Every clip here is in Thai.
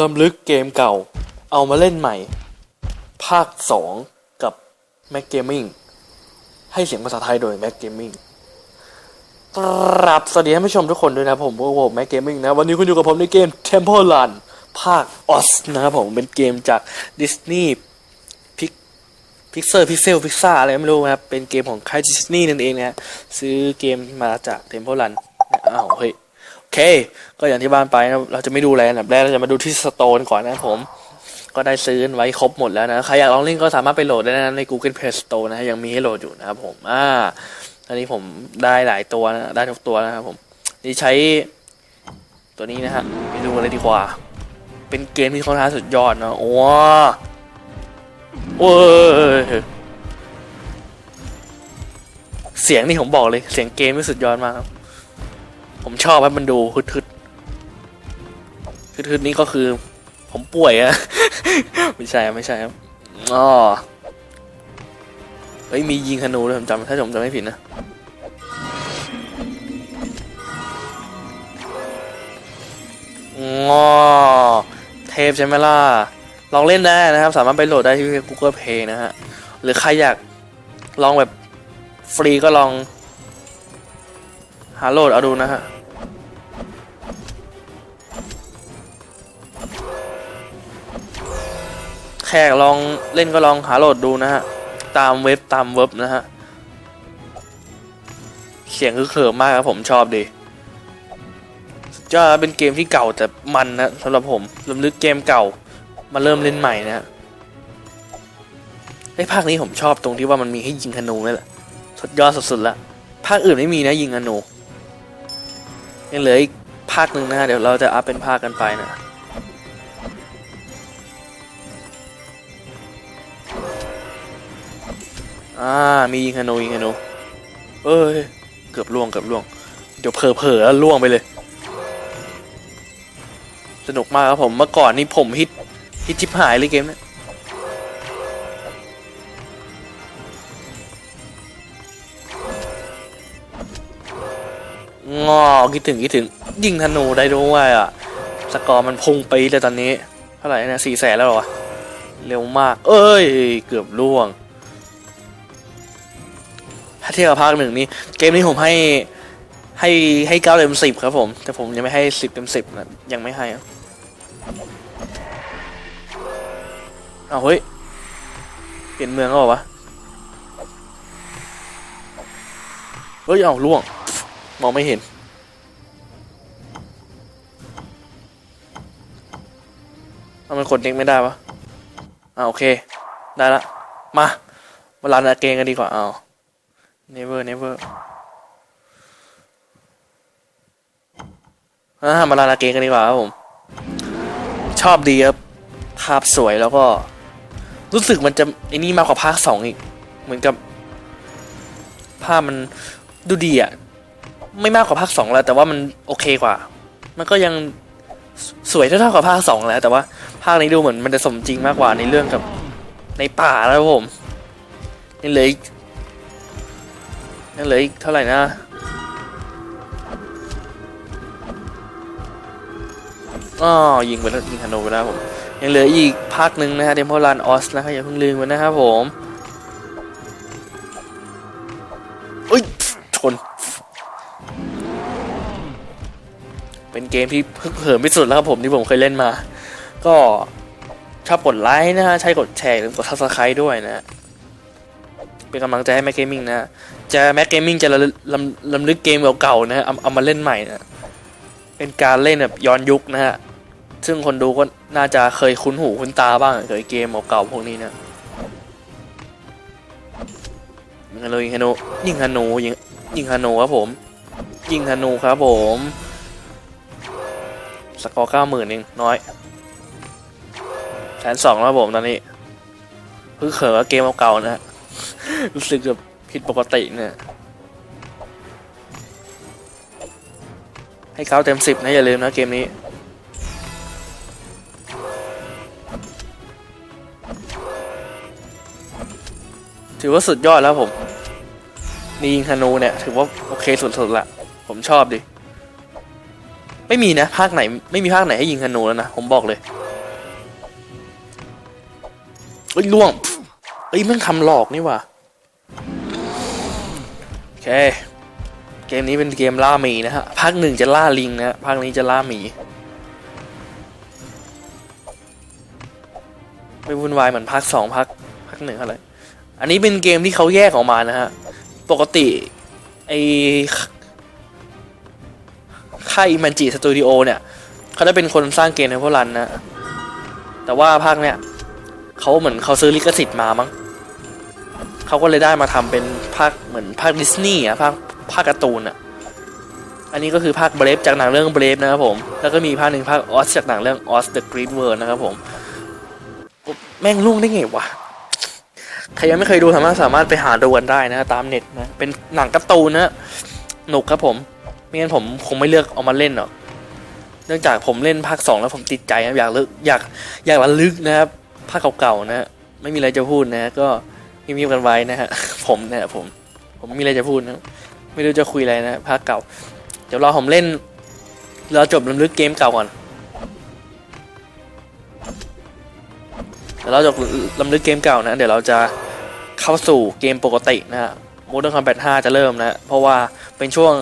ลำลึกเกมเก่า เอามาเล่นใหม่ ภาค 2 กับ Mac Gaming ให้เสียงภาษาไทยโดย Mac Gaming กรับสวัสดีท่านผู้ชมทุกคนด้วยนะผมพวกผม Mac Gaming นะ วันนี้คุณอยู่กับผมในเกม Temple Run ภาค OS นะครับผมเป็นเกมจาก Disney พิกพิกเซอร์พิกเซลพิกซ่าอะไรไม่รู้นะครับ เป็นเกมของค่ายดิสนีย์นั่นเองนะซื้อเกมมาจาก Temple Run อ้าวเฮ้ย เค ก็อย่างที่บ้านไปนะเราจะไม่ดูอะไรอันดับแรกเราจะมาดูที่สโตนก่อนนะครับผม ก็ได้ซื้อไว้ครบหมดแล้วนะ ใครอยากลองเล่นก็สามารถไปโหลดได้นะใน Google Play Store นะฮะยังมีให้โหลดอยู่นะครับผม อ่า อันนี้ผมได้หลายตัวนะ ได้ทุกตัวนะครับผม นี่ใช้ตัวนี้นะฮะไปดูเลยดีกว่า เป็นเกมที่ค่อนข้างสุดยอดนะโอ้โอ้ยเสียงนี่ผมบอกเลย เสียงเกมนี่สุดยอดมากครับ ผมชอบให้มันดูฮึดฮึดฮึดฮึดนี่ก็คือ ผมป่วยอะ ไม่ใช่ไม่ใช่ครับอ๋อเฮ้ยมียิงธนูด้วยผมจำถ้าผมจำไม่ผิดนะอ๋อเทพใช่ไหมล่ะ ลองเล่นได้นะครับ สามารถไปโหลดได้ที่ Google Play นะฮะ หรือใครอยากลองแบบฟรีก็ลอง หาโหลดเอาดูนะฮะ ขกลองเล่นก็ลองหาโหลดดูนะฮะ ตามเว็บตามเว็บนะฮะ เสียงคือเขิมมากครับผมชอบดีจะเป็นเกมที่เก่าแต่มันนะสำหรับผมลำลึกเกมเก่ามาเริ่มเล่นใหม่นะฮะไอ้ภาคนี้ผมชอบตรงที่ว่ามันมีให้ยิงธนูนี่แหละสุดยอดสุดๆละภาคอื่นไม่มีนะยิงธนูยังเหลืออีกภาคหนึ่งนะฮะเดี๋ยวเราจะอัพเป็นภาคกันไปนะ อ่า มียิงธนูยิงธนูเอ้ย เกือบล่วงเกือบล่วง เดี๋ยวเผลอๆแล้วล่วงไปเลย สนุกมากครับผม เมื่อก่อนนี่ผมฮิตฮิตชิบหายเลยเกมเนี้ยงอคิดถึงคิดถึง ยิงธนูได้ด้วยอะ สกอร์มันพุ่งไปเลยตอนนี้ เท่าไหร่นะสี่แสนแล้วหรอ เร็วมาก เอ้ย เกือบล่วง ถ้าเทียบกับภาคหนึ่งนี่เกมนี้ผมให้ให้ให้เก้าเต็มสิบครับผม แต่ผมยังไม่ให้สิบเต็มสิบนะยังไม่ให้อะเอาเฮ้ย เปลี่ยนเมืองแล้วเหรอวะเฮ้ย เอาล่วง มองไม่เห็นทำไมกดเด็กไม่ได้วะอ่าโอเค ได้ละ มา มาลันาเกงกันดีกว่า เอา never never อ่ามาลาลาเกงกันดีกว่าครับผม ชอบดีครับ ภาพสวยแล้วก็ รู้สึกมันจะไอ้นี่มากกว่าภาคสองอีก เหมือนกับ ภาพมันดูดีอะไม่มากกว่าภาคสองแล้ว แต่ว่ามันโอเคกว่า มันก็ยังสวยเท่าๆกับภาคสองแล้ว แต่ว่าภาคนี้ดูเหมือนมันจะสมจริงมากกว่าในเรื่องกับในป่าแล้วครับผมนี่เลย ยังเหลืออีกเท่าไหร่นะอ๋อยิงไปแล้วยิงธนูไปแล้วผม ยังเหลืออีกภาคหนึ่งนะฮะเดมโพลานออสนะครับอย่าเพิ่งลืมมันนะครับผมอุ้ยชน เป็นเกมที่เพิ่งเหิมที่สุดแล้วครับผมที่ผมเคยเล่นมา ก็ชอบกดไลค์นะฮะ ใช้กดแชร์หรือกดซับสไครต์ด้วยนะ เป็นกำลังใจให้แม็กเกมมิ่งนะ จะแม็กเกมมิ่งจะลำลำลึกเกมเก่าๆนะฮะเอาเอามาเล่นใหม่นะเป็นการเล่นแบบย้อนยุคนะฮะซึ่งคนดูก็น่าจะเคยคุ้นหูคุ้นตาบ้างเคยเกมเก่าๆพวกนี้นะยิงฮานูยิงฮานูยิงฮานูยิงยิงฮานูครับผม ยิงฮานูครับผมสกอร์เก้าหมื่นเองน้อยแสนสองแล้วครับผมตอนนี้เพิ่งเขินกับเกมเก่าๆนะฮะรู้สึกแบบ ผิดปกติเนี่ย ให้เขาเต็มสิบนะ อย่าลืมนะเกมนี้ถือว่าสุดยอดแล้วผมนียิงธนูเนี่ย ถือว่าโอเคสุดๆละ ผมชอบดิ ไม่มีนะ ภาคไหน ไม่มีภาคไหนให้ยิงธนูแล้วนะ ผมบอกเลยเอ้ยล่วงเอ้ยแม่งทำหลอกนี่ว่ะ เค เกมนี้เป็นเกมล่าหมีนะฮะ ภาคหนึ่งจะล่าลิงนะภาคนี้จะล่าหมี ไม่วุ่นวายเหมือนภาคสองภาคภาคหนึ่งอะไรอันนี้เป็นเกมที่เขาแยกออกมานะฮะ ปกติไอค่ายมันจิสตูดิโอเนี่ย เขาจะเป็นคนสร้างเกมให้พวกรันนะ แต่ว่าภาคเนี่ย เขาเหมือนเขาซื้อลิขสิทธิ์มามั้ง เขาก็เลยได้มาทำเป็นภาคเหมือนภาคดิสนีย์อะภาคภาคการ์ตูนอะอันนี้ก็คือภาคเบรฟจากหนังเรื่องเบรฟนะครับผม แล้วก็มีภาคหนึ่งภาคออสจากหนังเรื่องออสเดอะกรีนเวิร์นะครับผมแม่งลุ่งได้ไงวะใครยังไม่เคยดูสามารถสามารถไปหาดูกันได้นะ ตามเน็ตนะเป็นหนังการ์ตูนนะหนุกครับผมไม่งั้นผมคงไม่เลือกเอามาเล่นหรอกเนื่องจากผมเล่นภาคสองแล้วผมติดใจนะอยากเลิกอยากอยากระลึกนะครับภาคเก่าๆนะฮะไม่มีอะไรจะพูดนะก็ เงียบๆกันไว้นะฮะ ผมเนี่ยผม ผมไม่มีอะไรจะพูดนะไม่รู้จะคุยอะไรนะภาคเก่า เดี๋ยวรอผมเล่นรอจบลำลึกเกมเก่าก่อนเดี๋ยวเราจะลำลึกเกมเก่านะ เดี๋ยวเราจะเข้าสู่เกมปกตินะฮะ Modern Combat 5 จะเริ่มนะ เพราะว่าเป็นช่วง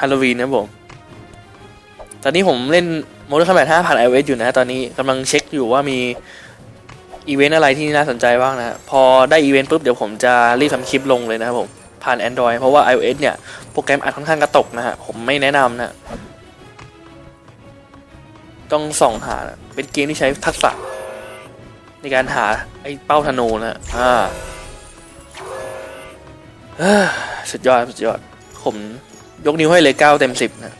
ฮาโลวีนนะผม ตอนนี้ผมเล่น Modern Combat 5 ผ่าน iOS อยู่นะ ตอนนี้กำลังเช็คอยู่ว่ามี อีเวนต์อะไรที่น่าสนใจบ้างนะพอได้อีเวนต์ปุ๊บเดี๋ยวผมจะรีบทำคลิปลงเลยนะครับผม ผ่าน Android เพราะว่า iOS เนี่ย โปรแกรมอัดค่อนข้างกระตกนะฮะ ผมไม่แนะนำนะ ต้องส่องหานะเป็นเกมที่ใช้ทักษะ ในการหาไอ้เป้าธนูนะอ่าสุดยอดสุดยอด ผมยกนิ้วให้เลยเก้าเต็มสิบนะ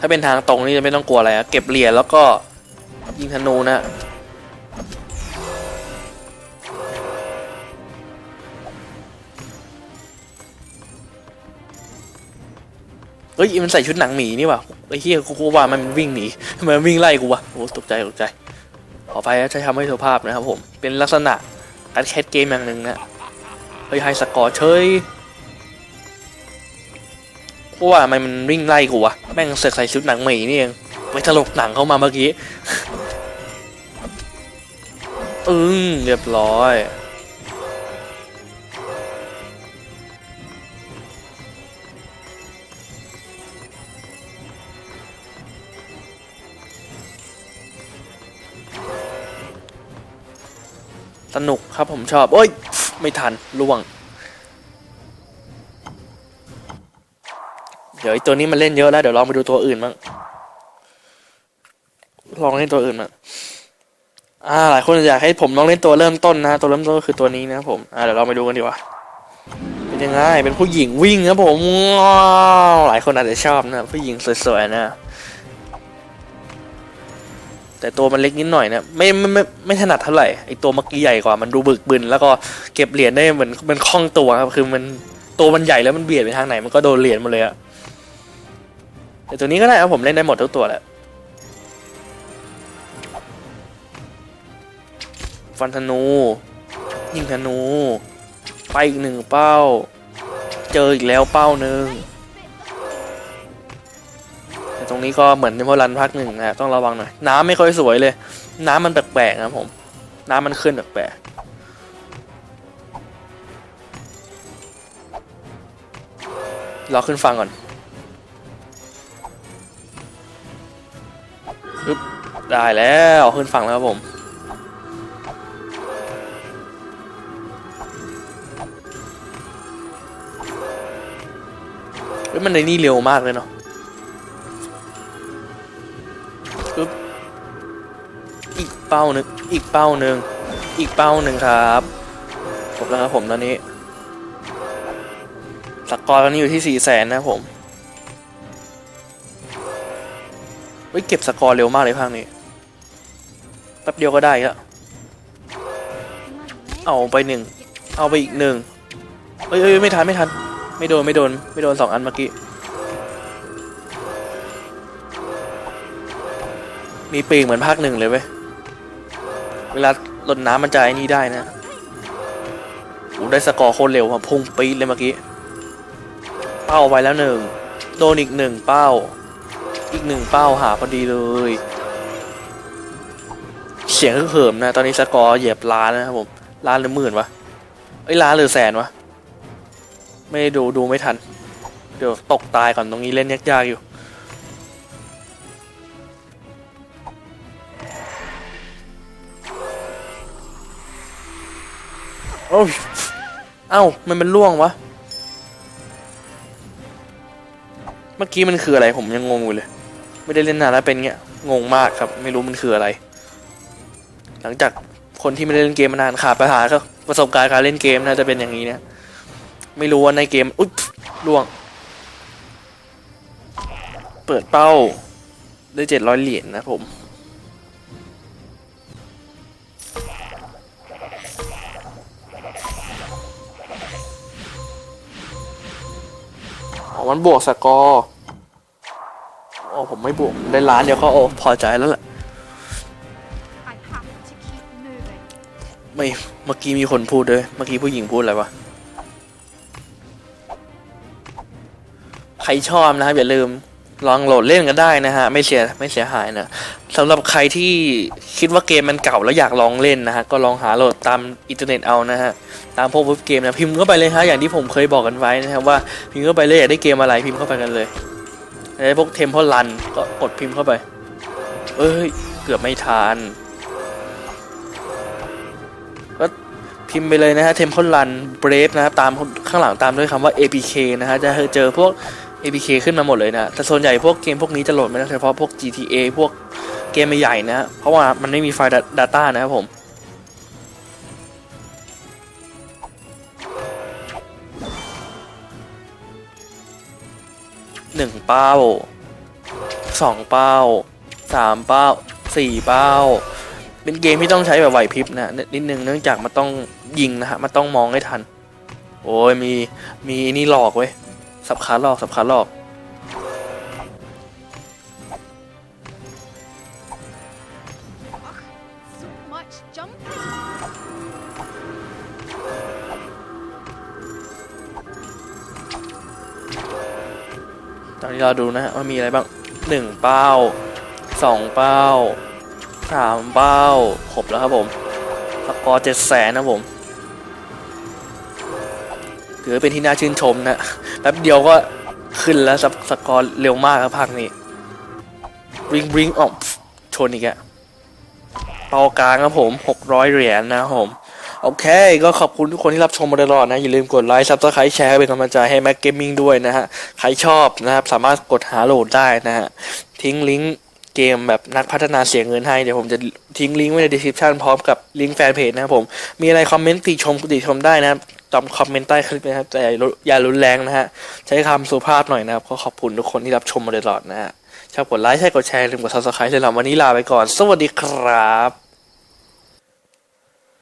ถ้าเป็นทางตรงนี่จะไม่ต้องกลัวอะไรอะเก็บเหรียญแล้วก็ยิงธนูนะเฮ้ยมันใส่ชุดหนังหมีนี่ว่ะไอ้เหี้ยกูกูว่ามันวิ่งหนีทำไมมันวิ่งไล่กูวะโอ้ตกใจตกใจ ขอไปใช้ทำให้สุภาพนะครับผม เป็นลักษณะการแคสเกมอย่างหนึ่งนะเฮ้ยไฮสกอร์เฉย กูว่าทำไมมันวิ่งไล่กูวะแม่งเสกใส่ชุดหนังหมีนี่เองไปถลกหนังเข้ามาเมื่อกี้อึ้งเรียบร้อยสนุกครับผมชอบ โอ้ย ไม่ทันล่วง ดี๋ยวไอตัวนี้มันเล่นเยอะแล้วเดี๋ยวลองไปดูตัวอื่นบ้างลองเล่นตัวอื่นบ้างอ่าหลายคนอยากให้ผมลองเล่นตัวเริ่มต้นนะ ตัวเริ่มต้นก็คือตัวนี้นะผมอ่าเดี๋ยวเราไปดูกันดีกว่าเป็นยังไงเป็นผู้หญิงวิ่งครับผมว้าวหลายคนอาจจะชอบนะผู้หญิงสวยๆนะ แต่ตัวมันเล็กนิดหน่อยนะไม่ไม่ไม่ไม่ถนัดเท่าไหร่ไอตัวเมื่อกี้ใหญ่กว่ามันดูบึกบึนแล้วก็เก็บเหรียญได้เหมือนมันคล่องตัวครับคือมันตัวมันใหญ่แล้วมันเบียดไปทางไหนมันก็โดนเหรียญหมดเลยอะ แต่ตัวนี้ก็ได้ครับผมเล่นได้หมดทุกตัวแหละฟันธนู ยิงธนู ไปอีกหนึ่งเป้า เจออีกแล้วเป้าหนึ่งแต่ตรงนี้ก็เหมือนในพอรันภาคหนึ่งนะต้องระวังหน่อย น้ำไม่ค่อยสวยเลย น้ำมันแปลกๆนะผม น้ำมันขึ้นแปลกๆรอขึ้นฟังก่อน อึ๊บได้แล้วขึ้นฟังแล้วครับผมเฮ้ยมันในนี่เร็วมากเลยเนาะปึ๊บอีกเป้าหนึ่งอีกเป้าหนึ่งอีกเป้าหนึ่งครับจบแล้วครับผมตอนนี้สกอร์ตอนนี้อยู่ที่สี่แสนนะครับผม ฮ้ยเก็บสกอร์เร็วมากเลยภาคนี้แป๊บเดียวก็ได้แล้วเอาไปหนึ่งเอาไปอีกหนึ่งเอ้ยเอ้ยไม่ทันไม่ทัน ไม่โดนไม่โดนไม่โดนสองอันเมื่อกี้มีปีกเหมือนภาคหนึ่งเลยเว้ยเวลาลดน้ำมันจะไอ้นี่ได้นะโอ้ได้สกอร์โคตรเร็วครับพุ่งปีดเลยเมื่อกี้ เป้าไปแล้วหนึ่งโดนอีกหนึ่งเป้า อีกหนึ่งเป้าหาพอดีเลย เสียงเหิมนะ ตอนนี้สกอร์เหยียบล้านนะครับผมล้านหรือหมื่นวะเอ้ยล้านหรือแสนวะ ไม่ด้ดูดูไม่ทัน เดี๋ยวตกตายก่อนตรงนี้เล่นยากๆอยู่ โอ้ยเอ้า มันเป็นล่วงวะ เมื่อกี้มันคืออะไรผมยังงงอยู่เลย ไม่ได้เล่นนานแล้วเป็นเงี้ยงงมากครับ ไม่รู้มันคืออะไร หลังจากคนที่ไม่ได้เล่นเกมมานานขาดปัญหาก็ประสบการณ์การเล่นเกมน่าจะเป็นอย่างนี้นะไม่รู้ว่าในเกมอุ๊ยล่วง เปิดเป้าได้เจ็ดร้อยเหรียญนะผมอ๋อมันบวกสกอร์อ๋อ ผมไม่บวกได้ล้านเดียวก็โอ้พอใจแล้วแหละไม่เมื่อกี้มีคนพูดด้วยเมื่อกี้ผู้หญิงพูดอะไรวะใครชอบนะครับอย่าลืมลองโหลดเล่นกันได้นะฮะไม่เสียไม่เสียหายนะสำหรับใครที่คิดว่าเกมมันเก่าแล้วอยากลองเล่นนะฮะก็ลองหาโหลดตามอินเทอร์เน็ตเอานะฮะตามพวกเว็บเกมนะพิมพ์เข้าไปเลยฮะอย่างที่ผมเคยบอกกันไว้นะครับว่าพิมพ์เข้าไปเลยอยากได้เกมอะไรพิมพ์เข้าไปกันเลย ไอ้พวกเทมเพลันก็กดพิมพ์เข้าไป เอ้ย เกือบไม่ทันก็พิมพ์ไปเลยนะฮะ Temple Run Brave นะครับตามข้างหลังตามด้วยคำว่า APK นะฮะจะเจอพวก APK ขึ้นมาหมดเลยนะ แต่ส่วนใหญ่พวกเกมพวกนี้จะโหลดไม่ได้เฉพาะพวก GTA พวกเกมใหญ่นะฮะเพราะว่ามันไม่มีไฟล์ Data นะครับผม หนึ่งเป้าสองเป้าสามเป้าสี่เป้า เป็นเกมที่ต้องใช้แบบไหวพริบนะนิดนึงเนื่องจากมันต้องยิงนะฮะมันต้องมองให้ทัน โอ้ยมีมีนี่หลอกเว้ยสับขาหลอกสับขาหลอก นี้เราดูนะฮะว่ามีอะไรบ้างหนึ่งเป้าสองเป้าสามเป้าครบแล้วครับผมสกอร์เจ็ดแสนนะผมถือเป็นที่น่าชื่นชมนะแป๊บเดียวก็ขึ้นแล้วสสกอร์เร็วมากครับภาคนี้ริงริงออกชนอีกอะเป้ากลางครับผมหกร้อยเหรียญนะครับผม โอเค ก็ขอบคุณทุกคนที่รับชมมาตลอดนะ อย่าลืมกดไลค์ซับสไครต์แชร์เป็นกำลังใจให้แม็กเกมมิ่งด้วยนะฮะ ใครชอบนะครับ สามารถกดหาโหลดได้นะฮะ ทิ้งลิงก์เกมแบบนักพัฒนาเสียเงินให้ เดี๋ยวผมจะทิ้งลิงก์ไว้ใน description พร้อมกับลิงก์แฟนเพจนะครับผม มีอะไรคอมเมนต์ติชมติชมได้นะครับตามคอมเมนต์ใต้คลิปนะครับแต่อย่ารุนแรงนะฮะ ใช้คำสุภาพหน่อยนะครับ ก็ขอบคุณทุกคนที่รับชมมาตลอดนะฮะชอบกดไลค์ใช่กดแชร์อย่าลืมกด subscribe สำหรับวันนี้ลาไปก่อน สวัสดีครับ